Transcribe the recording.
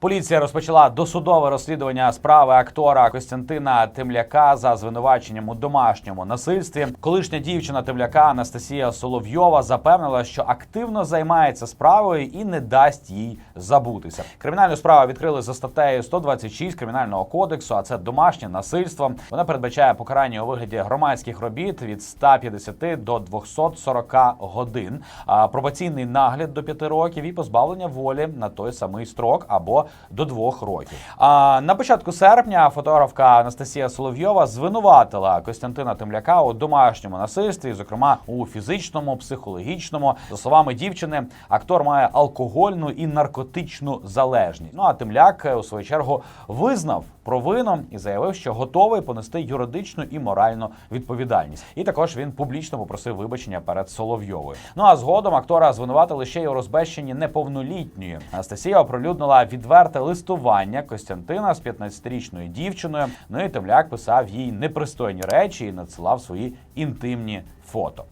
Поліція розпочала досудове розслідування справи актора Костянтина Темляка за звинуваченням у домашньому насильстві. Колишня дівчина Темляка Анастасія Соловйова запевнила, що активно займається справою і не дасть їй забутися. Кримінальну справу відкрили за статтею 126 кримінального кодексу. А це домашнє насильство. Вона передбачає покарання у вигляді громадських робіт від 150 до 240 годин, пробаційний нагляд до 5 років і позбавлення волі на той самий строк або до двох років. А на початку серпня фотографка Анастасія Соловйова звинуватила Костянтина Темляка у домашньому насильстві, зокрема у фізичному, психологічному. За словами дівчини, актор має алкогольну і наркотичну залежність. Ну а Темляк е, у свою чергу визнав провину і заявив, що готовий понести юридичну і моральну відповідальність. І також він публічно попросив вибачення перед Соловйовою. Ну а згодом актора звинуватили ще й у розбещенні неповнолітньої. Анастасія оприлюднила відверте листування Костянтина з 15-річною дівчиною. Ну і Темляк писав їй непристойні речі і надсилав свої інтимні фото.